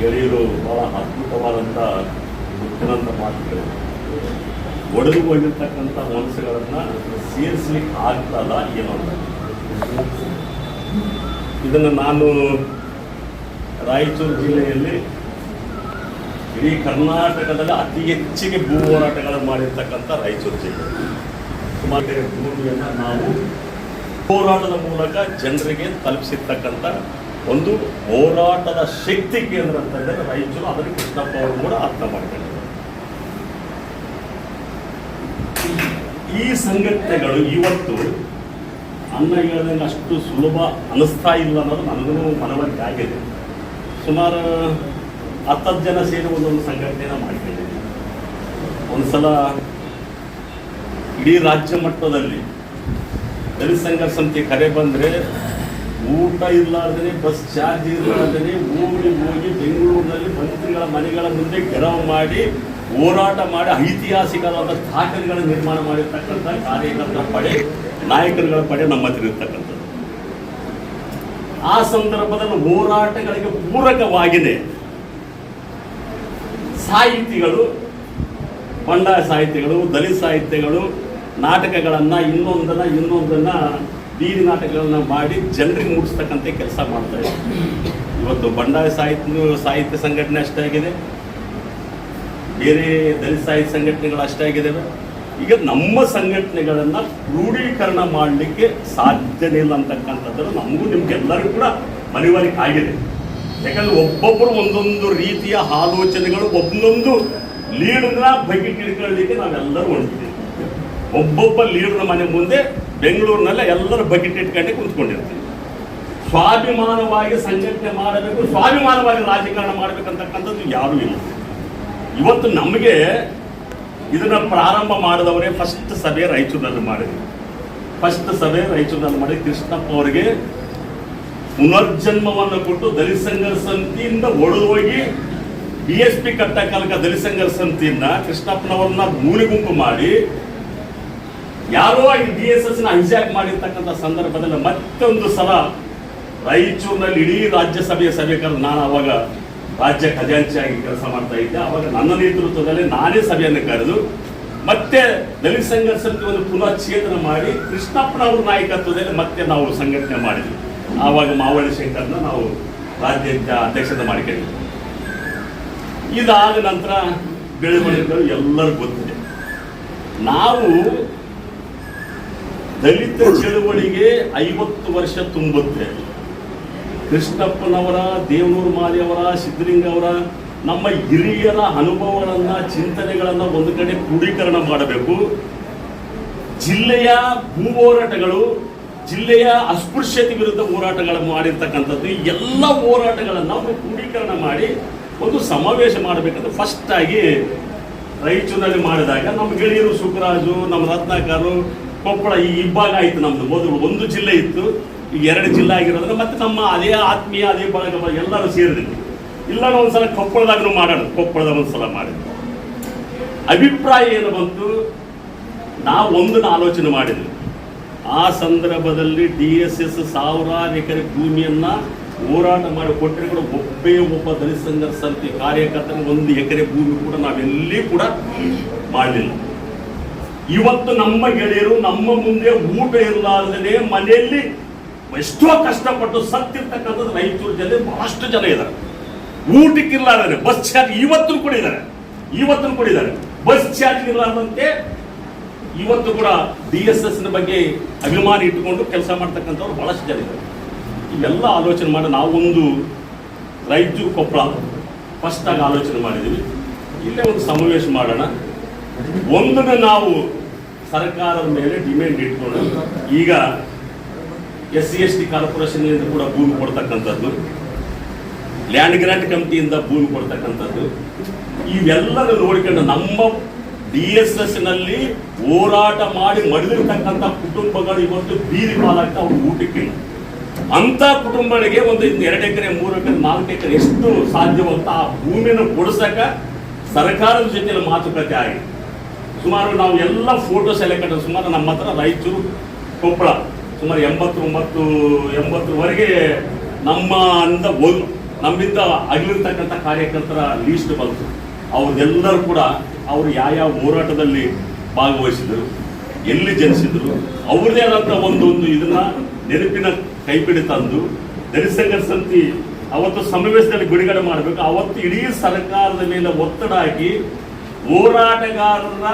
ಗೆಳೆಯರು ಬಹಳ ಅದ್ಭುತವಾದಂಥ ಮುತ್ತಿನಂಥ ಮಾತುಗಳು ಒಡೆದು ಹೋಗಿರ್ತಕ್ಕಂಥ ಮನಸ್ಸುಗಳನ್ನು ಸೇರಿಸ್ಲಿಕ್ಕೆ ಆಗ್ತಲ್ಲ ಏನೋ ಅಂತ. ಇದನ್ನು ನಾನು ರಾಯಚೂರು ಜಿಲ್ಲೆಯಲ್ಲಿ ಇಡೀ ಕರ್ನಾಟಕದಲ್ಲಿ ಅತಿ ಹೆಚ್ಚಿಗೆ ಭೂ ಹೋರಾಟಗಳನ್ನು ಮಾಡಿರ್ತಕ್ಕಂಥ ರಾಯಚೂರು ಜಿಲ್ಲೆ. ಸುಮಾರು ಭೂಮಿಯನ್ನು ನಾವು ಹೋರಾಟದ ಮೂಲಕ ಜನರಿಗೆ ತಲುಪಿಸಿರ್ತಕ್ಕಂಥ ಒಂದು ಹೋರಾಟದ ಶಕ್ತಿ ಕೇಂದ್ರ ಅಂತ ಹೇಳಿದ್ರೆ ರಾಯಚೂರು ಅದನ್ನು ಕೃಷ್ಣಪ್ಪ ಅವರು ಕೂಡ ಅರ್ಥ ಮಾಡ್ಕೊಂಡಿದ್ದಾರೆ ಈ ಸಂಘಟನೆಗಳು ಇವತ್ತು ಅನ್ನ ಹೇಳ್ದಂಗೆ ಅಷ್ಟು ಸುಲಭ ಅನಿಸ್ತಾ ಇಲ್ಲ ಅನ್ನೋದು ನನಗೂ ಮನವರಿಕೆ ಆಗಿದೆ. ಸುಮಾರು ಹತ್ತತ್ತು ಜನ ಸೇರಿ ಒಂದೊಂದು ಸಂಘಟನೆನ ಮಾಡ್ಕೊಂಡಿದ್ದೀನಿ ಒಂದು ಸಲ ಇಡೀ ರಾಜ್ಯ ಮಟ್ಟದಲ್ಲಿ ದಲಿತ ಸಂಘರ್ಷ ಸಮಿತಿ ಕರೆ ಬಂದರೆ ಊಟ ಇರ್ಲಾರ್ದೇ ಬಸ್ ಚಾರ್ಜ್ ಇರ್ಲಾರ್ದೇ ಊರಿಗೆ ಹೋಗಿ ಬೆಂಗಳೂರಿನಲ್ಲಿ ಮಂತ್ರಿಗಳ ಮನೆಗಳ ಮುಂದೆ ಗೆರವು ಮಾಡಿ, ಹೋರಾಟ ಮಾಡಿ, ಐತಿಹಾಸಿಕವಾದ ದಾಖಲೆಗಳ ನಿರ್ಮಾಣ ಮಾಡಿರ್ತಕ್ಕಂಥ ಕಾರ್ಯಕರ್ತರ ಪಡೆ, ನಾಯಕರುಗಳ ಪಡೆ ನಮ್ಮ ಹತ್ರ ಇರ್ತಕ್ಕಂಥದ್ದು ಆ ಸಂದರ್ಭದಲ್ಲಿ ಹೋರಾಟಗಳಿಗೆ ಪೂರಕವಾಗಿದೆ. ಸಾಹಿತಿಗಳು, ಬಂಡಾಯ ಸಾಹಿತ್ಯಗಳು ದಲಿತ ಸಾಹಿತ್ಯಗಳು, ನಾಟಕಗಳನ್ನು ಇನ್ನೊಂದನ್ನ ಇನ್ನೊಂದನ್ನ ಬೀದಿ ನಾಟಕಗಳನ್ನ ಮಾಡಿ ಜನರಿಗೆ ಮೂಡಿಸ್ತಕ್ಕಂಥ ಕೆಲಸ ಮಾಡ್ತಾ ಇದ್ದಾರೆ. ಇವತ್ತು ಬಂಡಾಯ ಸಾಹಿತ್ಯ ಸಾಹಿತ್ಯ ಸಂಘಟನೆ ಅಷ್ಟೇ ಆಗಿದೆ. ಬೇರೆ ದಲಿತ ಸಾಹಿತ್ಯ ಸಂಘಟನೆಗಳು ಅಷ್ಟೇ ಆಗಿದ್ದಾವೆ. ಈಗ ನಮ್ಮ ಸಂಘಟನೆಗಳನ್ನು ಕ್ರೂಢೀಕರಣ ಮಾಡಲಿಕ್ಕೆ ಸಾಧ್ಯನೇ ಇಲ್ಲ ಅಂತಕ್ಕಂಥದ್ದು ನಮಗೂ ನಿಮ್ಗೆಲ್ಲರಿಗೂ ಕೂಡ ಮನವರಿಕೆ ಆಗಿದೆ. ಯಾಕಂದ್ರೆ ಒಬ್ಬೊಬ್ಬರು ಒಂದೊಂದು ರೀತಿಯ ಆಲೋಚನೆಗಳು, ಒಂದೊಂದು ಲೀಡ್ನ ಬಗೆಟ್ ಹಿಡ್ಕೊಳ್ಳಿಕ್ಕೆ ನಾವೆಲ್ಲರೂ ಹೊಂದಿದ್ದೀವಿ ಒಬ್ಬೊಬ್ಬ ಲೀಡರ್ ಮನೆ ಮುಂದೆ ಬೆಂಗಳೂರಿನಲ್ಲೇ ಎಲ್ಲರ ಬಕೆಟ್ ಇಟ್ಕೊಂಡೆ ಕುಂತ್ಕೊಂಡಿರ್ತೀವಿ. ಸ್ವಾಭಿಮಾನವಾಗಿ ಸಂಘಟನೆ ಮಾಡಬೇಕು, ಸ್ವಾಭಿಮಾನವಾಗಿ ರಾಜಕಾರಣ ಮಾಡಬೇಕಂತಕ್ಕಂಥದ್ದು ಯಾರೂ ಇಲ್ಲ. ಇವತ್ತು ನಮಗೆ ಇದನ್ನ ಪ್ರಾರಂಭ ಮಾಡಿದವರೇ ಫಸ್ಟ್ ಸಭೆ ರಾಯಚೂರಿನಲ್ಲಿ ಮಾಡಿದ್ವಿ ಫಸ್ಟ್ ಸಭೆ ರಾಯಚೂರಿನಲ್ಲಿ ಮಾಡಿ ಕೃಷ್ಣಪ್ಪ ಅವರಿಗೆ ಪುನರ್ಜನ್ಮವನ್ನು ಕೊಟ್ಟು ದಲಿತ ಸಂಘರ್ಷ ಸಮಿತಿಯಿಂದ ಹೋಗಿ ಬಿ ಎಸ್ ಪಿ ಕಟ್ಟಕಾಲಕ ದಲಿತ ಸಂಘರ್ಷ ಸಮಿತಿಯನ್ನ ಕೃಷ್ಣಪ್ಪನವ್ರನ್ನ ಮೂಲೆ ಗುಂಪು ಮಾಡಿ ಯಾರೋ ಈ ಡಿ ಎಸ್ ಎಸ್ನ ಹೈಜಾಕ್ ಮಾಡಿರ್ತಕ್ಕಂಥ ಸಂದರ್ಭದಲ್ಲಿ ಮತ್ತೊಂದು ಸಲ ರಾಯಚೂರಿನಲ್ಲಿ ಇಡೀ ರಾಜ್ಯಸಭೆಯ ಸಭೆ ಕರೆದು ನಾನು ಅವಾಗ ರಾಜ್ಯ ಖಜಾಂಚಿಯಾಗಿ ಕೆಲಸ ಮಾಡ್ತಾ ಇದ್ದೆ. ಅವಾಗ ನನ್ನ ನೇತೃತ್ವದಲ್ಲಿ ನಾನೇ ಸಭೆಯನ್ನು ಕರೆದು ಮತ್ತೆ ದಲಿತ ಸಂಘರ್ಷ ಒಂದು ಪುನಶ್ಚೇತನ ಮಾಡಿ ಕೃಷ್ಣಪ್ಪನವ್ರ ನಾಯಕತ್ವದಲ್ಲಿ ಮತ್ತೆ ನಾವು ಸಂಘಟನೆ ಮಾಡಿದ್ವಿ. ಆವಾಗ ಮಾವಳ್ಳಿ ಶಂಕರ್ನ ನಾವು ರಾಜ್ಯ ಅಧ್ಯಕ್ಷತೆ ಮಾಡಿಕೊಂಡಿದ್ವಿ. ಇದಾದ ನಂತರ ಬೆಳವಣಿಗೆಗಳು ಎಲ್ಲರಿಗೂ ಗೊತ್ತಿದೆ. ನಾವು ದಲಿತ ಚಳುವಳಿಗೆ ಐವತ್ತು ವರ್ಷ ತುಂಬುತ್ತೆ. ಕೃಷ್ಣಪ್ಪನವರ, ದೇವನೂರು ಮಾರಿಯವರ ಸಿದ್ದಲಿಂಗವರ ನಮ್ಮ ಹಿರಿಯರ ಅನುಭವಗಳನ್ನ, ಚಿಂತನೆಗಳನ್ನ ಒಂದು ಕಡೆ ಕ್ರೋಢೀಕರಣ ಮಾಡಬೇಕು. ಜಿಲ್ಲೆಯ ಭೂ ಹೋರಾಟಗಳು ಜಿಲ್ಲೆಯ ಅಸ್ಪೃಶ್ಯತೆ ವಿರುದ್ಧ ಹೋರಾಟಗಳನ್ನು ಮಾಡಿರ್ತಕ್ಕಂಥದ್ದು ಎಲ್ಲ ಹೋರಾಟಗಳನ್ನು ನಾವು ಕ್ರೋಢೀಕರಣ ಮಾಡಿ ಒಂದು ಸಮಾವೇಶ ಮಾಡಬೇಕಂತ ಫಸ್ಟ್ ಆಗಿ ರಾಯಚೂರಿನಲ್ಲಿ ಮಾಡಿದಾಗ ನಮ್ಮ ಗೆಳೆಯರು ಸುಖರಾಜು, ನಮ್ಮ ರತ್ನಾಕರು ಕೊಪ್ಪಳ ಈ ಇಬ್ಬಾಗ ಆಯಿತು ನಮ್ದು. ಮೊದಲು ಒಂದು ಜಿಲ್ಲೆ ಇತ್ತು. ಈಗ ಎರಡು ಜಿಲ್ಲೆ ಆಗಿರೋದ್ರೆ ಮತ್ತೆ ನಮ್ಮ ಅದೇ ಆತ್ಮೀಯ, ಅದೇ ಬಳಗ ಎಲ್ಲರೂ ಸೇರಿದ್ವಿ. ಇಲ್ಲ ಒಂದ್ಸಲ ಕೊಪ್ಪಳದಾಗೂ ಮಾಡೋಣ. ಕೊಪ್ಪಳದ ಒಂದ್ಸಲ ಮಾಡಿದ್ವಿ ಅಭಿಪ್ರಾಯ ಏನು ಬಂತು? ನಾವು ಒಂದನ್ನು ಆಲೋಚನೆ ಮಾಡಿದ್ವಿ. ಆ ಸಂದರ್ಭದಲ್ಲಿ ಡಿ ಎಸ್ ಎಸ್ ಸಾವಿರಾರು ಎಕರೆ ಭೂಮಿಯನ್ನು ಹೋರಾಟ ಮಾಡಿ ಕೊಟ್ಟರೆ ಕೂಡ ಒಬ್ಬೇ ಒಬ್ಬ ದಲಿತ ಸಂಘರ್ಷ ಕಾರ್ಯಕರ್ತನ ಒಂದು ಎಕರೆ ಭೂಮಿ ಕೂಡ ನಾವೆಲ್ಲಿ ಕೂಡ ಮಾಡಲಿಲ್ಲ. ಇವತ್ತು ನಮ್ಮ ಗೆಳೆಯರು, ನಮ್ಮ ಮುಂದೆ ಊಟ ಇರಲಾರದೇ ಮನೆಯಲ್ಲಿ ಎಷ್ಟೋ ಕಷ್ಟಪಟ್ಟು ಸತ್ತಿರ್ತಕ್ಕಂಥದ್ದು ರಾಯಚೂರು ಜಿಲ್ಲೆ ಬಹಳಷ್ಟು ಜನ ಇದ್ದಾರೆ. ಊಟಕ್ಕೆ ಇರ್ಲಾರ್ದೇ ಬಸ್ ಚಾರ್ಜ್ ಇವತ್ತು ಕೂಡ ಇದ್ದಾರೆ. ಇವತ್ತು ಕೂಡ ಇದ್ದಾರೆ. ಬಸ್ ಚಾರ್ಜ್ ಇರಲಾರ್ದಂತೆ ಇವತ್ತು ಕೂಡ ಡಿ ಎಸ್ ಎಸ್ ಬಗ್ಗೆ ಅಭಿಮಾನ ಇಟ್ಟುಕೊಂಡು ಕೆಲಸ ಮಾಡ್ತಕ್ಕಂಥವ್ರು ಬಹಳಷ್ಟು ಜನ ಇದ್ದಾರೆ. ಇವೆಲ್ಲ ಆಲೋಚನೆ ಮಾಡಿ ನಾವೊಂದು ರಾಯಚೂರು ಕೊಪ್ಪಳ ಫಸ್ಟ್ ಆಗಿ ಆಲೋಚನೆ ಮಾಡಿದ್ದೀವಿ. ಇಲ್ಲೇ ಒಂದು ಸಮಾವೇಶ ಮಾಡೋಣ. ಒಂದನ್ನು ನಾವು ಸರ್ಕಾರದ ಮೇಲೆ ಡಿಮ್ಯಾಂಡ್ ಇಟ್ಕೊಂಡು ಈಗ ಎಸ್ ಸಿ ಎಸ್ ಟಿ ಕಾರ್ಪೊರೇಷನ್ನಿಂದ ಕೂಡ ಭೂಮಿ ಕೊಡ್ತಕ್ಕಂಥದ್ದು ಲ್ಯಾಂಡ್ ಗ್ರಾಂಟ್ ಕಮಿಟಿಯಿಂದ ಭೂಮಿ ಕೊಡ್ತಕ್ಕಂಥದ್ದು ಇವೆಲ್ಲರೂ ನೋಡಿಕೊಂಡು ನಮ್ಮ ಡಿ ಎಸ್ ಎಸ್ನಲ್ಲಿ ಹೋರಾಟ ಮಾಡಿ ಮಡಿದಿರ್ತಕ್ಕಂಥ ಕುಟುಂಬಗಳು ಇವತ್ತು ಬೀದಿ ಪಾಲಾಗ್ತಾ ಅವ್ರು ಊಟಕ್ಕೆ. ಅಂತ ಕುಟುಂಬಗಳಿಗೆ ಒಂದು ಎರಡು ಎಕರೆ, ಮೂರು ಎಕರೆ, ನಾಲ್ಕು ಎಕರೆ ಎಷ್ಟು ಸಾಧ್ಯವಂತ ಆ ಭೂಮಿಯನ್ನು ಕೊಡಿಸಕ ಸರ್ಕಾರದ ಜೊತೆಯಲ್ಲಿ ಮಾತುಕತೆ ಆಗಿದೆ. ಸುಮಾರು ನಾವು ಎಲ್ಲ ಫೋಟೋಸ್ ಎಲ್ಲ ಸುಮಾರು ನಮ್ಮ ಹತ್ರ ರಾಯಚೂರು ಕೊಪ್ಪಳ. ಸುಮಾರು ಎಂಬತ್ತು ಒಂಬತ್ತು ಎಂಬತ್ತರವರೆಗೆ ನಮ್ಮ ಅಂತ ಒಂದು ನಮ್ಮಿಂದ ಅಗಲಿರ್ತಕ್ಕಂಥ ಕಾರ್ಯಕರ್ತರ ಲೀಸ್ಟ್ ಬಂತು. ಅವ್ರದ್ದೆಲ್ಲರೂ ಕೂಡ ಅವರು ಯಾವ ಹೋರಾಟದಲ್ಲಿ ಭಾಗವಹಿಸಿದರು, ಎಲ್ಲಿ ಜನಿಸಿದರು ಅವ್ರದೇ ಆದಂಥ ಒಂದು ಒಂದು ಇದನ್ನ ನೆನಪಿನ ಕೈಪಿಡಿ ತಂದು, ದಲಿತ ಸಮಿತಿ ಅವತ್ತು ಸಮಾವೇಶದಲ್ಲಿ ಬಿಡುಗಡೆ ಮಾಡಬೇಕು, ಅವತ್ತು ಇಡೀ ಸರ್ಕಾರದ ಮೇಲೆ ಒತ್ತಡ ಹಾಕಿ ಹೋರಾಟಗಾರರ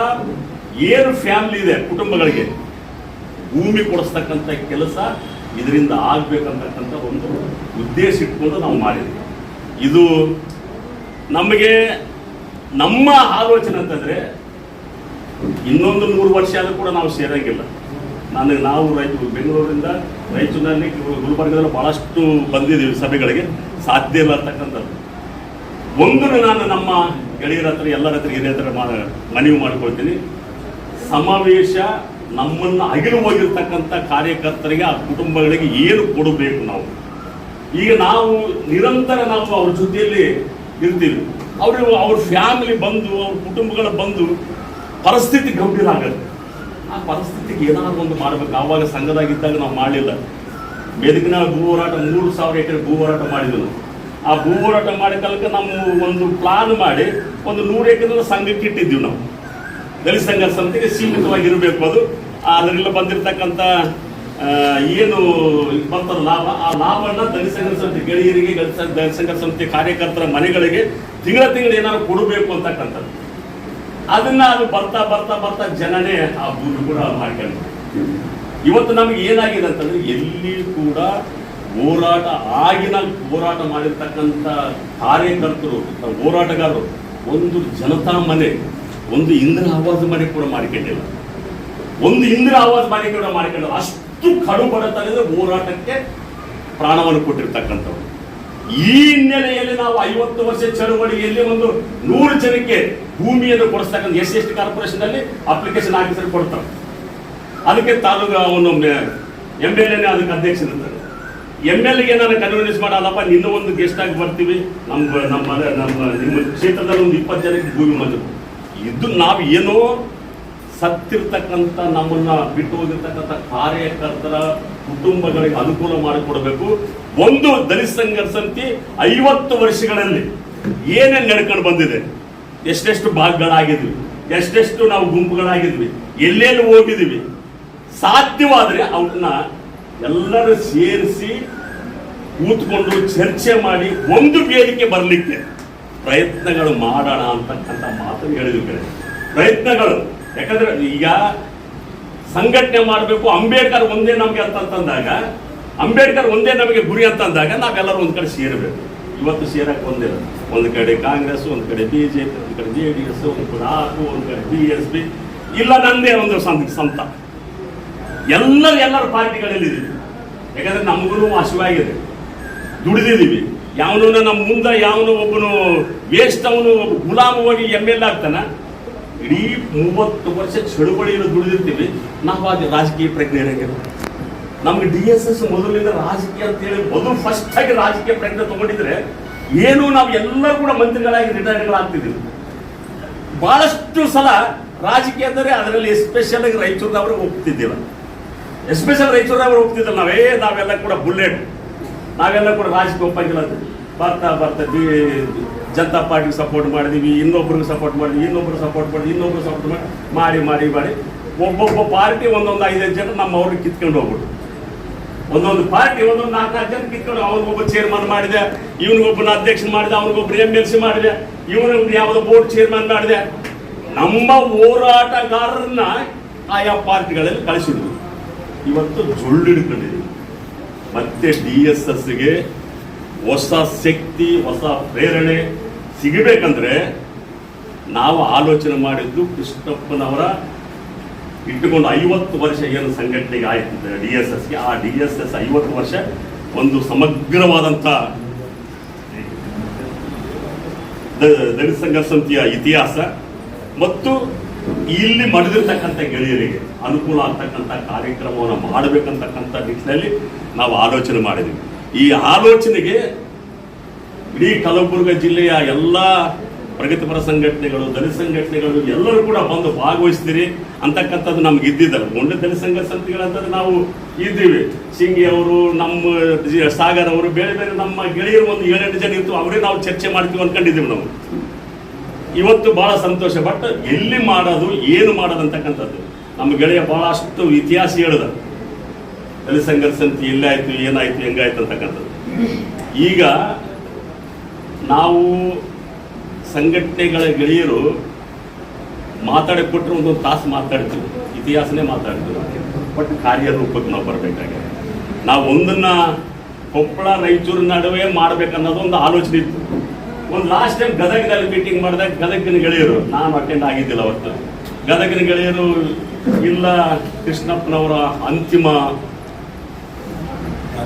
ಏನು ಫ್ಯಾಮಿಲಿ ಇದೆ, ಕುಟುಂಬಗಳಿಗೆ? ಭೂಮಿ ಕೊಡಿಸ್ತಕ್ಕಂಥ ಕೆಲಸ ಇದರಿಂದ ಆಗಬೇಕಂತಕ್ಕಂಥ ಒಂದು ಉದ್ದೇಶ ಇಟ್ಕೊಂಡು ನಾವು ಮಾಡಿದ್ವಿ. ಇದು ನಮಗೆ ನಮ್ಮ ಆಲೋಚನೆ ಅಂತಂದ್ರೆ ಇನ್ನೊಂದು ನೂರು ವರ್ಷ ಆದರೂ ಕೂಡ ನಾವು ಸೇರಂಗಿಲ್ಲ. ನನಗೆ ನಾವು ರೈತರು, ಬೆಂಗಳೂರಿಂದ ರಾಯಚೂರಿನಲ್ಲಿ ಗುಲ್ಬರ್ಗದಲ್ಲಿ ಭಾಳಷ್ಟು ಬಂದಿದ್ದೀವಿ ಸಭೆಗಳಿಗೆ, ಸಾಧ್ಯ ಇಲ್ಲ ಅಂತಕ್ಕಂಥದ್ದು. ಒಂದು ನಾನು ನಮ್ಮ ಗೆಳೆಯರ ಹತ್ರ, ಎಲ್ಲರ ಹತ್ರ ಹಿರಿಯ ಹತ್ರ ಮನವಿ ಮಾಡ್ಕೊಳ್ತೀನಿ. ಸಮಾವೇಶ ನಮ್ಮನ್ನು ಅಗಿಲು ಹೋಗಿರ್ತಕ್ಕಂಥ ಕಾರ್ಯಕರ್ತರಿಗೆ, ಆ ಕುಟುಂಬಗಳಿಗೆ ಏನು ಕೊಡಬೇಕು ನಾವು? ಈಗ ನಾವು ನಿರಂತರ ನಾವು ಅವ್ರ ಜೊತೆಯಲ್ಲಿ ಇರ್ತೀವಿ. ಅವರು, ಅವ್ರ ಫ್ಯಾಮಿಲಿ ಬಂದು, ಅವ್ರ ಕುಟುಂಬಗಳ ಬಂದು ಪರಿಸ್ಥಿತಿ ಗಂಭೀರ ಆಗುತ್ತೆ. ಆ ಪರಿಸ್ಥಿತಿಗೆ ಏನಾದ್ರು ಒಂದು ಮಾಡ್ಬೇಕು. ಆವಾಗ ಸಂಘದಾಗಿದ್ದಾಗ ನಾವು ಮಾಡಲಿಲ್ಲ. ಮೆದುಕಿನ ಭೂ ಹೋರಾಟ, ಮೂರು ಸಾವಿರ ಎಕರೆ ಭೂ ಹೋರಾಟ ಮಾಡಿದ್ವಿ. ಆ ಭೂ ಹೋರಾಟ ಮಾಡಿದ ತನಕ ನಮ್ಮ ಒಂದು ಪ್ಲಾನ್ ಮಾಡಿ ಒಂದು ನೂರು ಎಕರೆ ಸಂಘಕ್ಕೆ ಇಟ್ಟಿದ್ದೀವಿ ನಾವು. ದಲಿತ ಸಂಘ ಸಮಿತಿಗೆ ಸೀಮಿತವಾಗಿ ಇರಬೇಕು ಅದು ಅದರಿಂದ ಬಂದಿರತಕ್ಕಂಥ ಏನು ಬರ್ತದ ಲಾಭ, ಆ ಲಾಭವನ್ನ ದಲಿತ ಸಂಘ ಸಮಿತಿ ಗೆಳೆಯರಿಗೆ, ದಲಿತ ಸಂಘ ಸಮಿತಿ ಕಾರ್ಯಕರ್ತರ ಮನೆಗಳಿಗೆ ತಿಂಗಳ ತಿಂಗಳು ಏನಾದ್ರು ಕೊಡಬೇಕು ಅಂತಕ್ಕಂಥದ್ದು. ಅದನ್ನ ಅದು ಬರ್ತಾ ಬರ್ತಾ ಬರ್ತಾ ಜನನೇ ಆ ಭೂಮಿ ಕೂಡ ಮಾಡ್ಕೊಂಡು ಇವತ್ತು ನಮಗೆ ಏನಾಗಿದೆ ಅಂತಂದ್ರೆ ಎಲ್ಲಿ ಕೂಡ ಹೋರಾಟ ಆಗಿನ ಹೋರಾಟ ಮಾಡಿರ್ತಕ್ಕಂಥ ಕಾರ್ಯಕರ್ತರು ಹೋರಾಟಗಾರರು, ಒಂದು ಜನತಾ ಮನೆ, ಒಂದು ಇಂದ್ರ ಆವಾಜ್ ಮನೆ ಕೂಡ ಮಾಡಿಕೊಂಡಿಲ್ಲ. ಒಂದು ಇಂದ್ರ ಆವಾಜ್ ಮನೆ ಕೂಡ ಮಾಡಿಕೊಂಡಿಲ್ಲ. ಅಷ್ಟು ಕಡು ಬಡತನದ ಹೋರಾಟಕ್ಕೆ ಪ್ರಾಣವನ್ನು ಕೊಟ್ಟಿರ್ತಕ್ಕಂಥವ್ರು. ಈ ಹಿನ್ನೆಲೆಯಲ್ಲಿ ನಾವು ಐವತ್ತು ವರ್ಷ ಚಳುವಳಿಯಲ್ಲಿ ಒಂದು ನೂರು ಜನಕ್ಕೆ ಭೂಮಿಯನ್ನು ಕೊಡಿಸ್ತಕ್ಕಂಥ ಎಸ್ ಎಸ್ ಟಿ ಕಾರ್ಪೊರೇಷನ್ ಅಲ್ಲಿ ಅಪ್ಲಿಕೇಶನ್ ಆಫೀಸರ್ ಕೊಡ್ತಾರೆ. ಅದಕ್ಕೆ ತಾಲೂಕು ಅವನು ಎಂ ಎಲ್ ಎನೇ ಅದಕ್ಕೆ ಅಧ್ಯಕ್ಷನಿರ್ತಾರೆ ಎಂ ಎಲ್ ಎ ನಾನು ಕನ್ವಿನ್ಸ್ ಮಾಡಲ್ಲಪ್ಪ, ನಿನ್ನ ಒಂದು ಗೆಸ್ಟ್ ಆಗಿ ಬರ್ತೀವಿ. ನಮ್ಮ ನಮ್ಮ ನಮ್ಮ, ನಿಮ್ಮ ಕ್ಷೇತ್ರದಲ್ಲಿ ಒಂದು ಇಪ್ಪತ್ತು ಜನಕ್ಕೆ ಭೂಮಿ ಮಂಜೂರು ಇದು ನಾವು ಏನೋ ಸತ್ತಿರ್ತಕ್ಕಂಥ ನಮ್ಮನ್ನ ಬಿಟ್ಟು ಹೋಗಿರ್ತಕ್ಕಂಥ ಕಾರ್ಯಕರ್ತರ ಕುಟುಂಬಗಳಿಗೆ ಅನುಕೂಲ ಮಾಡಿಕೊಡಬೇಕು. ಒಂದು ದಲಿತ ಸಂಘರ್ಷ ಸಂತಿ ಐವತ್ತು ವರ್ಷಗಳಲ್ಲಿ ಏನೇನು ನಡ್ಕೊಂಡು ಬಂದಿದೆ, ಎಷ್ಟೆಷ್ಟು ಭಾಗಗಳಾಗಿದ್ವಿ, ಎಷ್ಟೆಷ್ಟು ನಾವು ಗುಂಪುಗಳಾಗಿದ್ವಿ, ಎಲ್ಲೆಲ್ಲಿ ಹೋಗಿದ್ದೀವಿ ಸಾಧ್ಯವಾದರೆ ಅವ್ರನ್ನ ಎಲ್ಲರೂ ಸೇರಿಸಿ ಕೂತ್ಕೊಂಡು ಚರ್ಚೆ ಮಾಡಿ ಒಂದು ವೇದಿಕೆ ಬರಲಿಕ್ಕೆ ಪ್ರಯತ್ನಗಳು ಮಾಡೋಣ ಅಂತಕ್ಕಂಥ ಮಾತು ಹೇಳಿದ್ರು ಕಡೆ ಪ್ರಯತ್ನಗಳು. ಯಾಕಂದ್ರೆ ಈಗ ಸಂಘಟನೆ ಮಾಡಬೇಕು, ಅಂಬೇಡ್ಕರ್ ಒಂದೇ ನಮಗೆ ಅಂತಂದಾಗ ಅಂಬೇಡ್ಕರ್ ಒಂದೇ ನಮಗೆ ಗುರಿ ಅಂತಂದಾಗ ನಾವೆಲ್ಲರೂ ಒಂದು ಕಡೆ ಸೇರಬೇಕು. ಇವತ್ತು ಸೇರಕ್ಕೆ ಒಂದಿಲ್ಲ ಒಂದು ಕಡೆ ಕಾಂಗ್ರೆಸ್, ಒಂದು ಕಡೆ ಬಿಜೆಪಿ, ಒಂದು ಕಡೆ ಜೆ ಡಿ ಎಸ್, ಒಂದು ಕಡೆ ಆರ್ ಒಂದು ಕಡೆ ಬಿ. ಎಸ್ ಪಿ ಇಲ್ಲ, ನಂದೇ ಒಂದು ಸಂತ. ಎಲ್ಲರೂ ಎಲ್ಲರ ಪಾರ್ಟಿಗಳಲ್ಲಿ ಇದ್ದೀವಿ. ಯಾಕಂದ್ರೆ ನಮಗೂ ಹಸಿವಾಗಿದೆ. ದುಡಿದಿದ್ದೀವಿ. ಯಾವನು ನಮ್ಮ ಮುಂದೆ, ಯಾವನು ಒಬ್ಬನು ವೇಸ್ಟ್ ಅವನು ಗುಲಾಮ ಹೋಗಿ ಎಂ ಎಲ್ ಆಗ್ತಾನ? ಇಡೀ ಮೂವತ್ತು ವರ್ಷ ಚಳುವಳಿಯನ್ನು ದುಡಿದಿರ್ತೀವಿ. ನಾವು ಅದು ರಾಜಕೀಯ ಪ್ರಜ್ಞೆ ಇರಂಗಿಲ್ಲ ನಮ್ಗೆ ಡಿ ಎಸ್ ಎಸ್ ಮೊದಲಿಂದ ರಾಜಕೀಯ ಅಂತೇಳಿ ಮೊದಲು ಫಸ್ಟ್ ಆಗಿ ರಾಜಕೀಯ ಪ್ರಜ್ಞೆ ತಗೊಂಡಿದ್ರೆ ಏನು ನಾವು ಎಲ್ಲರೂ ಕೂಡ ಮಂತ್ರಿಗಳಾಗಿ ರಿಟೈರ್ಗಳಾಗ್ತಿದ್ದೀವಿ ಬಹಳಷ್ಟು ಸಲ ರಾಜಕೀಯ ಅಂದರೆ ಅದರಲ್ಲಿ ಎಸ್ಪೆಷಲ್ ಆಗಿ ರೈತರದವ್ರಿಗೆ ಹೋಗ್ತಿದ್ದಿಲ್ಲ ಎಸ್ಪೆಷಲ್ ರಾಯಚೂರಿನವರು ಹೋಗ್ತಿದ್ರು ನಾವೇ, ನಾವೆಲ್ಲ ಕೂಡ ಬುಲೆಟ್. ನಾವೆಲ್ಲ ಕೂಡ ರಾಜಕೀಯ ಬರ್ತಾ ಬರ್ತಾ ಬಿ, ಜನತಾ ಪಾರ್ಟಿಗೆ ಸಪೋರ್ಟ್ ಮಾಡಿದೀವಿ, ಇನ್ನೊಬ್ರಿಗೆ ಸಪೋರ್ಟ್ ಮಾಡಿದ್ವಿ, ಇನ್ನೊಬ್ರು ಸಪೋರ್ಟ್ ಮಾಡಿದ್ವಿ ಇನ್ನೊಬ್ರು ಸಪೋರ್ಟ್ ಮಾಡಿ ಮಾಡಿ ಮಾಡಿ ಮಾಡಿ. ಒಬ್ಬೊಬ್ಬ ಪಾರ್ಟಿ ಒಂದೊಂದು ಐದೈದು ಜನ ನಮ್ಮ ಅವ್ರಿಗೆ ಕಿತ್ಕೊಂಡು ಹೋಗ್ಬಿಟ್ಟು ಒಂದೊಂದು ಪಾರ್ಟಿ, ಒಂದೊಂದು ನಾಲ್ಕು ನಾಲ್ಕು ಜನ ಕಿತ್ಕೊಂಡು ಅವ್ರಿಗೊಬ್ಬ ಚೇರ್ಮನ್ ಮಾಡಿದೆ, ಇವನಿಗೊಬ್ಬನ ಅಧ್ಯಕ್ಷ ಮಾಡಿದೆ ಅವನಿಗೊಬ್ಬರು ಎಂ ಎಲ್ ಸಿ ಮಾಡಿದೆ ಇವನೊಬ್ರು ಯಾವುದೋ ಬೋರ್ಡ್ ಚೇರ್ಮನ್ ಮಾಡಿದೆ. ನಮ್ಮ ಹೋರಾಟಗಾರರನ್ನ ಆಯಾ ಪಾರ್ಟಿಗಳಲ್ಲಿ ಕಳಿಸಿದ್ವಿ ಇವತ್ತು ಜೊಳ್ಳಿಡ್ಕೊಂಡಿದ್ದೀವಿ ಮತ್ತೆ ಡಿ ಎಸ್ ಎಸ್ಗೆ ಹೊಸ ಶಕ್ತಿ, ಹೊಸ ಪ್ರೇರಣೆ ಸಿಗಬೇಕಂದ್ರೆ ನಾವು ಆಲೋಚನೆ ಮಾಡಿದ್ದು ಕೃಷ್ಣಪ್ಪನವರ ಇಟ್ಟುಕೊಂಡು ಐವತ್ತು ವರ್ಷ ಏನು ಸಂಘಟನೆಗೆ ಆಯ್ತು ಡಿ ಎಸ್ ಎಸ್ಗೆ. ಆ ಡಿ ಎಸ್ ಎಸ್ ಐವತ್ತು ವರ್ಷ ಒಂದು ಸಮಗ್ರವಾದಂಥ ದ- ದಲಿತ ಸಂಘ ಸಮಿತಿಯ ಇತಿಹಾಸ ಮತ್ತು ಇಲ್ಲಿ ಮಡಿದಿರ್ತಕ್ಕಂಥ ಗೆಳೆಯರಿಗೆ ಅನುಕೂಲ ಆಗ್ತಕ್ಕಂಥ ಕಾರ್ಯಕ್ರಮವನ್ನು ಮಾಡಬೇಕಂತಕ್ಕಂಥ ನಿಟ್ಟಿನಲ್ಲಿ ನಾವು ಆಲೋಚನೆ ಮಾಡಿದ್ವಿ. ಈ ಆಲೋಚನೆಗೆ ಇಡೀ ಕಲಬುರ್ಗ ಜಿಲ್ಲೆಯ ಎಲ್ಲ ಪ್ರಗತಿಪರ ಸಂಘಟನೆಗಳು, ದಲಿತ ಸಂಘಟನೆಗಳು ಎಲ್ಲರೂ ಕೂಡ ಬಂದು ಭಾಗವಹಿಸ್ತೀರಿ ಅಂತಕ್ಕಂಥದ್ದು ನಮ್ಗೆ ಇದ್ದಿದ್ದಲ್ಲ. ಒಂದೇ ದಲಿತ ಸಂಘ ಸಂಸ್ಥೆಗಳಂತಂದ್ರೆ ನಾವು ಇದ್ದೀವಿ. ಸಿಂಗಿ ಅವರು, ನಮ್ಮ ಸಾಗರ್ ಅವರು, ಬೇರೆ ಬೇರೆ ನಮ್ಮ ಗೆಳೆಯರು ಒಂದು ಏಳೆಂಟು ಜನ ಇತ್ತು. ಅವರೇ ನಾವು ಚರ್ಚೆ ಮಾಡ್ತೀವಿ ಅನ್ಕೊಂಡಿದ್ದೀವಿ ನಾವು. ಇವತ್ತು ಬಹಳ ಸಂತೋಷ, ಬಟ್ ಎಲ್ಲಿ ಮಾಡೋದು, ಏನು ಮಾಡೋದು ಅಂತಕ್ಕಂಥದ್ದು. ನಮ್ಮ ಗೆಳೆಯ ಬಹಳಷ್ಟು ಇತಿಹಾಸ ಹೇಳಿದ. ದಲಿತ ಸಂಘರ್ಷ ಸಮಿತಿ ಎಲ್ಲಾಯ್ತು ಏನಾಯ್ತು, ಹೆಂಗಾಯ್ತು ಅಂತಕ್ಕಂಥದ್ದು. ಈಗ ನಾವು ಸಂಘಟನೆಗಳ ಗೆಳೆಯರು ಮಾತಾಡಕ್ಕೆ ಕೊಟ್ಟರೆ ಒಂದೊಂದು ತಾಸು ಮಾತಾಡ್ತೀವಿ. ಇತಿಹಾಸನೇ ಮಾತಾಡ್ತೀವಿ. ಬಟ್ ಕಾರ್ಯರೂಪಕ್ಕೆ ನಾವು ಬರಬೇಕಾಗಿದೆ. ನಾವು ಒಂದನ್ನ ಕೊಪ್ಪಳ, ರಾಯಚೂರು ನಡುವೆ ಮಾಡ್ಬೇಕನ್ನೋದು ಒಂದು ಆಲೋಚನೆ ಇತ್ತು. ಒಂದು ಲಾಸ್ಟ್ ಟೈಮ್ ಗದಗದಲ್ಲಿ ಮೀಟಿಂಗ್ ಮಾಡಿದಾಗ ಗದಗಿನ ಗೆಳೆಯರು ನಾನು ಅಟೆಂಡ್ ಆಗಿದ್ದಿಲ್ಲ ಅವತ್ತು. ಗದಗಿನ ಗೆಳೆಯರು ಇಲ್ಲ ಕೃಷ್ಣಪ್ಪನವರ ಅಂತಿಮ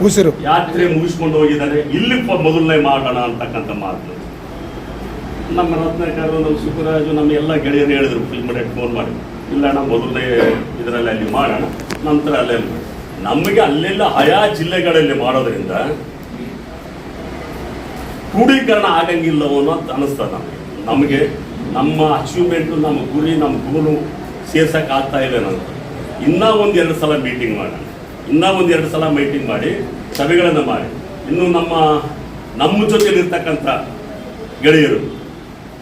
ಉಸಿರು. ಯಾತ್ರೆ ಮುಗಿಸ್ಕೊಂಡು ಹೋಗಿದ್ದಾರೆ ಇಲ್ಲಿ ಮೊದಲನೇ ಮಾಡೋಣ ಅಂತಕ್ಕಂಥ ಮಾತು. ನಮ್ಮ ರತ್ನಾಕರು ನಮ್ಮ ಸುಖರಾಜು ನಮ್ಮ ಎಲ್ಲ ಗೆಳೆಯರು ಹೇಳಿದ್ರು ಫಿಲ್ಮ್ ಫೋನ್ ಮಾಡಿ. ಇಲ್ಲ ನಮ್ಮ ಮೊದಲನೇ ಇದರಲ್ಲಿ ಅಲ್ಲಿ ಮಾಡೋಣ ನಂತರ ಅಲ್ಲೇ ನಮಗೆ ಅಲ್ಲೆಲ್ಲ ಆಯಾ ಜಿಲ್ಲೆಗಳಲ್ಲಿ ಮಾಡೋದ್ರಿಂದ ಕ್ರೋಢೀಕರಣ ಆಗಂಗಿಲ್ಲವೋ ಅಂತ ಅನಿಸ್ತದೆ ನಮಗೆ. ನಮಗೆ ನಮ್ಮ ಅಚೀವ್ಮೆಂಟು ನಮ್ಮ ಗುರಿ, ನಮ್ಮ ಗೋಲು ಸೇರ್ಸಕ್ಕೆ ಆಗ್ತಾ ಇದೆ ನಾನು ಇನ್ನೂ ಒಂದು ಎರಡು ಸಲ ಮೀಟಿಂಗ್ ಮಾಡೋಣ ಇನ್ನೂ ಒಂದು ಎರಡು ಸಲ ಮೀಟಿಂಗ್ ಮಾಡಿ, ಸಭೆಗಳನ್ನು ಮಾಡಿ. ಇನ್ನು ನಮ್ಮ ನಮ್ಮ ಜೊತೆಲಿರ್ತಕ್ಕಂಥ ಗೆಳೆಯರು,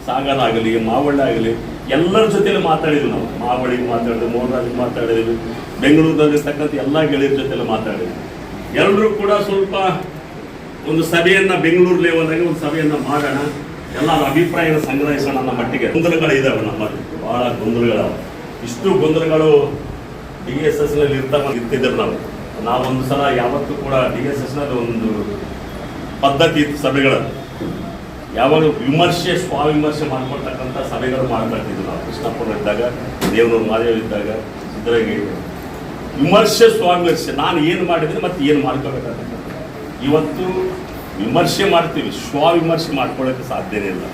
ಸಾಗರ ಆಗಲಿ, ಮಾವಳ್ಳ ಆಗಲಿ, ಎಲ್ಲರ ಜೊತೆಲಿ ಮಾತಾಡಿದ್ವಿ ನಾವು. ಮಾವಳಿಗೆ ಮಾತಾಡಿದ್ವಿ, ಮೋಹನ್ರಾಜ್ಗೆ ಮಾತಾಡಿದ್ವಿ, ಬೆಂಗಳೂರಿನಲ್ಲಿರ್ತಕ್ಕಂಥ ಎಲ್ಲ ಗೆಳೆಯರ ಜೊತೆಲಿ ಮಾತಾಡಿದ್ವಿ. ಎಲ್ಲರೂ ಕೂಡ ಸ್ವಲ್ಪ ಒಂದು ಸಭೆಯನ್ನ ಬೆಂಗಳೂರು ಲೆವೆಲ್ನಾಗೆ ಒಂದು ಸಭೆಯನ್ನ ಮಾಡೋಣ. ಎಲ್ಲರ ಅಭಿಪ್ರಾಯನ ಸಂಗ್ರಹಿಸೋಣ ನಮ್ಮ ಮಟ್ಟಿಗೆ. ಗೊಂದಲಗಳು ಇದಾವೆ ನಮ್ಮಲ್ಲಿ. ಬಹಳ ಗೊಂದಲಗಳವ. ಇಷ್ಟು ಗೊಂದಲಗಳು ಡಿ ಎಸ್ ಎಸ್ನಲ್ಲಿ ಇರ್ತಿದ್ರು ನಾವು. ನಾವೊಂದು ಸಲ ಯಾವತ್ತೂ ಕೂಡ ಡಿ ಎಸ್ ಎಸ್ನಲ್ಲಿ ಒಂದು ಪದ್ಧತಿ ಇತ್ತು ಸಭೆಗಳಲ್ಲಿ ಯಾವಾಗ ವಿಮರ್ಶೆ, ಸ್ವಾವಿಮರ್ಶೆ ಮಾಡ್ಕೊಳ್ತಕ್ಕಂಥ ಸಭೆಗಳು ಮಾಡ್ತಾ ನಾವು. ಕೃಷ್ಣಪ್ಪನ ಇದ್ದಾಗ ದೇವನೂರು ಮಾದೇವ್ ಇದ್ದಾಗ ವಿಮರ್ಶೆ, ಸ್ವಾವಿಮರ್ಶೆ. ನಾನು ಏನು ಮಾಡಿದ್ರೆ ಮತ್ತೆ ಏನು ಮಾಡ್ಕೋಬೇಕಾಗತ್ತೆ ಇವತ್ತು ವಿಮರ್ಶೆ ಮಾಡ್ತೀವಿ ಸ್ವವಿಮರ್ಶೆ ಮಾಡ್ಕೊಳ್ಳೋಕೆ ಸಾಧ್ಯನೇ ಇಲ್ಲ.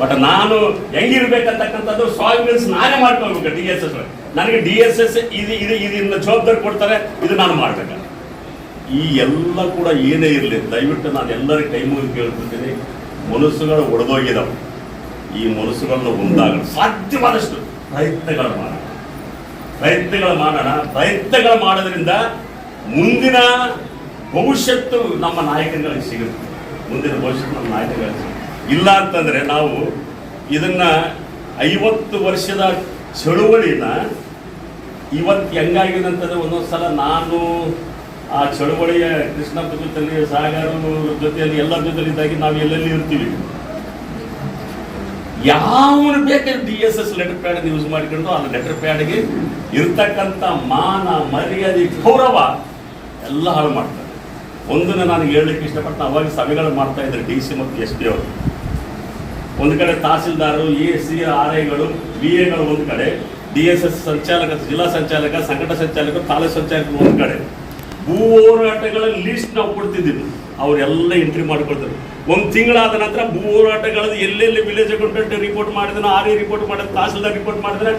ಬಟ್ ನಾನು ಹೆಂಗಿರ್ಬೇಕಂತಕ್ಕಂಥದ್ದು ಸ್ವಾಭಿಮಾನ ನಾನೇ ಮಾಡ್ಕೊಳ್ಬೇಕು ಡಿ ಎಸ್ ಎಸ್ ನನಗೆ ಡಿ ಎಸ್ ಎಸ್ ಇದು ಇದು ಇದನ್ನ ಜವಾಬ್ದಾರಿ ಕೊಡ್ತಾರೆ, ಇದು ನಾನು ಮಾಡ್ಬೇಕು ಈ ಎಲ್ಲ ಕೂಡ ಏನೇ ಇರಲಿ, ದಯವಿಟ್ಟು ನಾನು ಎಲ್ಲರ ಕೈ ಮುಗಿದು ಕೇಳ್ಕೊಳ್ತೀನಿ, ಮನಸ್ಸುಗಳು ಒಡೆದೋಗಿದಾವೆ. ಈ ಮನಸ್ಸುಗಳನ್ನ ಒಂದಾಗ ಸಾಧ್ಯವಾದಷ್ಟು ಪ್ರಯತ್ನಗಳು ಮಾಡೋಣ. ಪ್ರಯತ್ನಗಳು ಮಾಡೋಣ. ಪ್ರಯತ್ನಗಳು ಮಾಡೋದ್ರಿಂದ ಮುಂದಿನ ಭವಿಷ್ಯತ್ತು ನಮ್ಮ ನಾಯಕರುಗಳಿಗೆ ಸಿಗುತ್ತೆ. ಮುಂದಿನ ಭವಿಷ್ಯತ್ತು ನಮ್ಮ ನಾಯಕರುಗಳಿಗೆ ಇಲ್ಲ ಅಂತಂದ್ರೆ ನಾವು ಇದನ್ನ ಐವತ್ತು ವರ್ಷದ ಚಳುವಳಿನ ಇವತ್ತು ಹೆಂಗಾಗಿದೆ ಅಂತಂದ್ರೆ ಒಂದೊಂದು ಸಲ ನಾನು ಆ ಚಳುವಳಿಯ ಕೃಷ್ಣಪ್ಪ ಜೊತೆಯಲ್ಲಿ ಸಾಗರ ಜೊತೆಯಲ್ಲಿ ಎಲ್ಲರ ಜೊತೆಲಿ ಇದ್ದಾಗಿ ನಾವು ಎಲ್ಲೆಲ್ಲಿ ಇರ್ತೀವಿ? ಯಾವನು ಬೇಕಾದ್ರೆ D S S letter pad use ಮಾಡಿಕೊಂಡು ಆ ಲೆಟರ್ ಪ್ಯಾಡ್ಗೆ ಇರ್ತಕ್ಕಂಥ ಮಾನ, ಮರ್ಯಾದೆ, ಗೌರವ ಎಲ್ಲ ಹಾಳು ಮಾಡ್ತಾರೆ. ಒಂದನ್ನ ನಾನು ಹೇಳಲಿಕ್ಕೆ ಇಷ್ಟಪಟ್ಟು ಅವಾಗ ಸಭೆಗಳು ಮಾಡ್ತಾ ಇದ್ದಾರೆ ಡಿ ಸಿ ಮತ್ತು ಎಸ್ ಪಿ ಅವರು. ಒಂದು ಕಡೆ ತಹಸೀಲ್ದಾರರು, ಎ ಸಿ ಆರ್ ಐಗಳು ಬಿ ಎಗಳು ಒಂದು ಕಡೆ, ಡಿ ಎಸ್ ಎಸ್ ಸಂಚಾಲಕ, ಜಿಲ್ಲಾ ಸಂಚಾಲಕ ಸಂಘಟ ಸಂಚಾಲಕ ತಾಲೂಕು ಸಂಚಾಲಕರು ಒಂದು ಕಡೆ. ಭೂ ಹೋರಾಟಗಳ ಲಿಸ್ಟ್ ನಾವು ಕೊಡ್ತಿದ್ದೀವಿ. ಅವರೆಲ್ಲ ಎಂಟ್ರಿ ಮಾಡ್ಕೊಳ್ತಾರೆ. ಒಂದು ತಿಂಗಳಾದ ನಂತರ ಭೂ ಹೋರಾಟಗಳದ್ದು ಎಲ್ಲೆಲ್ಲಿ ವಿಲೇಜ್ ಅಕೌಂಟೆಂಟ್ ರಿಪೋರ್ಟ್ ಮಾಡಿದ್ರೆ ಆರ್ ಎ ರಿಪೋರ್ಟ್ ಮಾಡಿದ್ರು ತಹಸೀಲ್ದಾರ್ ರಿಪೋರ್ಟ್ ಮಾಡಿದ್ರೆ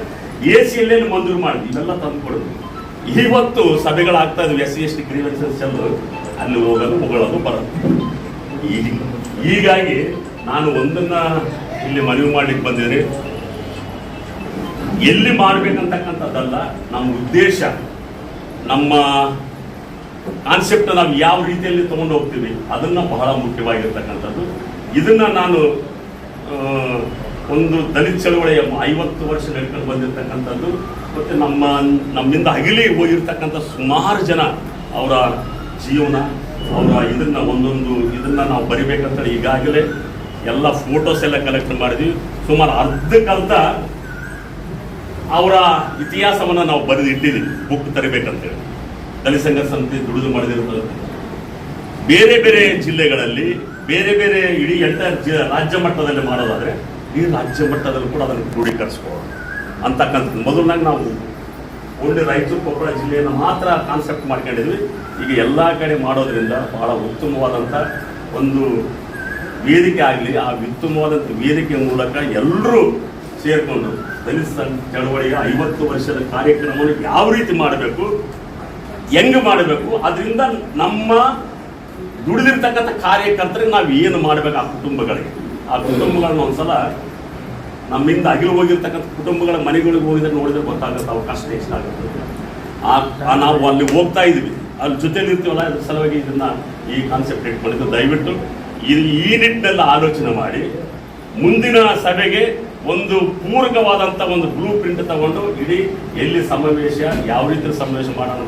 ಎ ಸಿ ಎಲ್ಲೆಲ್ಲಿ ಮಂಜೂರು ಮಾಡಿದ್ವಿ. ಇವೆಲ್ಲ ತಂದು ಕೊಡೋದು. ಇವತ್ತು ಸಭೆಗಳಾಗ್ತಾ ಇದ್ವಿ. S C, S T grievances ಅಲ್ಲಿ ಹೋಗಲು ಹೊಗಳಲು ಬರುತ್ತೆ. ಹೀಗಾಗಿ ನಾನು ಒಂದನ್ನ ಇಲ್ಲಿ ಮನವಿ ಮಾಡಲಿಕ್ಕೆ ಬಂದಿದ್ದೀನಿ ಎಲ್ಲಿ ಮಾಡಬೇಕಂತಕ್ಕಂಥದ್ದಲ್ಲ, ನಮ್ಮ ಉದ್ದೇಶ, ನಮ್ಮ ಕಾನ್ಸೆಪ್ಟ್ ನಾವು ಯಾವ ರೀತಿಯಲ್ಲಿ ತಗೊಂಡು ಹೋಗ್ತೀವಿ, ಅದನ್ನ ಬಹಳ ಮುಖ್ಯವಾಗಿರ್ತಕ್ಕಂಥದ್ದು. ಇದನ್ನ ನಾನು ಒಂದು ದಲಿತ ಚಳವಳಿಯ ಐವತ್ತು ವರ್ಷ ನಡ್ಕೊಂಡು ಬಂದಿರತಕ್ಕಂಥದ್ದು, ಮತ್ತೆ ನಮ್ಮ, ನಮ್ಮಿಂದ ಅಗಲಿ ಹೋಗಿರ್ತಕ್ಕಂಥ ಸುಮಾರು ಜನ ಅವರ ಜೀವನ ಅವರ ಇದನ್ನ ಒಂದೊಂದು ಇದನ್ನ ನಾವು ಬರಿಬೇಕಂತ ಈಗಾಗಲೇ ಎಲ್ಲ ಫೋಟೋಸ್ ಎಲ್ಲ ಕಲೆಕ್ಟ್ ಮಾಡಿದ್ವಿ. ಸುಮಾರು ಅರ್ಧಕ್ಕರ್ಧ ಅವರ ಇತಿಹಾಸವನ್ನು ನಾವು ಬರೆದು ಬುಕ್ ತರಬೇಕಂತೇಳಿ. ದಲಿತ ಸಂಘ ಸಮಿತಿ ದುಡಿದು ಮಾಡಿದಿರೋದು ಬೇರೆ ಬೇರೆ ಜಿಲ್ಲೆಗಳಲ್ಲಿ, ಬೇರೆ ಬೇರೆ ಇಡೀ ಎಂಟ ರಾಜ್ಯ ಮಟ್ಟದಲ್ಲಿ ಮಾಡೋದಾದ್ರೆ ಈ ರಾಜ್ಯ ಮಟ್ಟದಲ್ಲಿ ಕೂಡ ಅದನ್ನು ಕ್ರೋಢೀಕರಿಸ್ಕೊಳ್ಳೋಣ ಅಂತಕ್ಕಂಥದ್ದು ಮೊದಲನಾಗಿ ನಾವು ಓನ್ಲಿ ರಾಯಚೂರು ಕೊಪ್ಪಳ ಜಿಲ್ಲೆಯನ್ನು ಮಾತ್ರ ಕಾನ್ಸೆಪ್ಟ್ ಮಾಡ್ಕೊಂಡಿದ್ವಿ. ಈಗ ಎಲ್ಲ ಕಡೆ ಮಾಡೋದ್ರಿಂದ ಬಹಳ ಉತ್ತಮವಾದಂಥ ಒಂದು ವೇದಿಕೆ ಆಗಲಿ, ಆ ಉತ್ತಮವಾದಂಥ ವೇದಿಕೆ ಮೂಲಕ ಎಲ್ಲರೂ ಸೇರಿಕೊಂಡು ದಲಿತ ಚಳವಳಿಯ ಐವತ್ತು ವರ್ಷದ ಕಾರ್ಯಕ್ರಮವನ್ನು ಯಾವ ರೀತಿ ಮಾಡಬೇಕು, ಹೆಂಗ್ ಮಾಡಬೇಕು, ಅದರಿಂದ ನಮ್ಮ ದುಡಿದಿರ್ತಕ್ಕಂಥ ಕಾರ್ಯಕರ್ತರಿಗೆ ನಾವು ಏನು ಮಾಡಬೇಕು ಆ ಕುಟುಂಬಗಳಿಗೆ. ಆ ಕುಟುಂಬಗಳನ್ನ ಒಂದ್ಸಲ ನಮ್ಮಿಂದ ಅಗಿಲು ಹೋಗಿರ್ತಕ್ಕಂಥ ಕುಟುಂಬಗಳ ಮನೆಗಳಿಗೆ ಹೋಗಿದ್ರೆ ನೋಡಿದ್ರೆ ಗೊತ್ತಾಗುತ್ತೆ ಅವಕಾಶ ಹೆಚ್ಚಿನ ಆಗುತ್ತೆ ಆ ನಾವು ಅಲ್ಲಿ ಹೋಗ್ತಾ ಇದ್ವಿ ಅಲ್ಲಿ ಜೊತೆಲಿ ಇರ್ತೀವಲ್ಲ ಅದ್ರ ಸಲುವಾಗಿ ಇದನ್ನ ಈ ಕಾನ್ಸೆಪ್ಟ್ ಇಟ್ಕೊಂಡಿದ್ದು. ದಯವಿಟ್ಟು ಈ ಈ ನಿಟ್ಟಿನಲ್ಲಿ ಆಲೋಚನೆ ಮಾಡಿ. ಮುಂದಿನ ಸಭೆಗೆ ಒಂದು ಪೂರಕವಾದಂಥ ಒಂದು ಬ್ಲೂ ಪ್ರಿಂಟ್ ತಗೊಂಡು ಇಡೀ ಎಲ್ಲಿ ಸಮಾವೇಶ, ಯಾವ ರೀತಿ ಸಮಾವೇಶ ಮಾಡೋಣ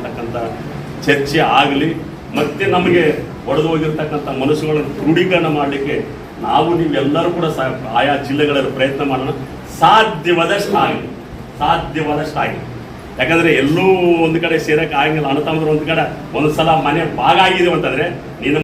ಚರ್ಚೆ ಆಗಲಿ, ಮತ್ತೆ ನಮಗೆ ಒಡೆದು ಹೋಗಿರ್ತಕ್ಕಂಥ ಮನಸ್ಸುಗಳನ್ನು ಕ್ರೋಢೀಕರಣ ಮಾಡಲಿಕ್ಕೆ ನಾವು ನೀವೆಲ್ಲರೂ ಕೂಡ ಆಯಾ ಜಿಲ್ಲೆಗಳಲ್ಲಿ ಪ್ರಯತ್ನ ಮಾಡೋಣ. ಸಾಧ್ಯವಾದಷ್ಟು ಆಗಲಿ ಸಾಧ್ಯವಾದಷ್ಟು ಆಗಲಿ ಯಾಕಂದ್ರೆ ಎಲ್ಲೂ ಒಂದು ಕಡೆ ಸೇರಕ್ಕೆ ಆಗಂಗಿಲ್ಲ. ಅಣ್ಣ ತಮ್ಮದ್ರು ಒಂದು ಕಡೆ ಒಂದು ಸಲ ಮನೆ ಭಾಗ ಆಗಿದೆ ಅಂತಂದ್ರೆ ನೀನು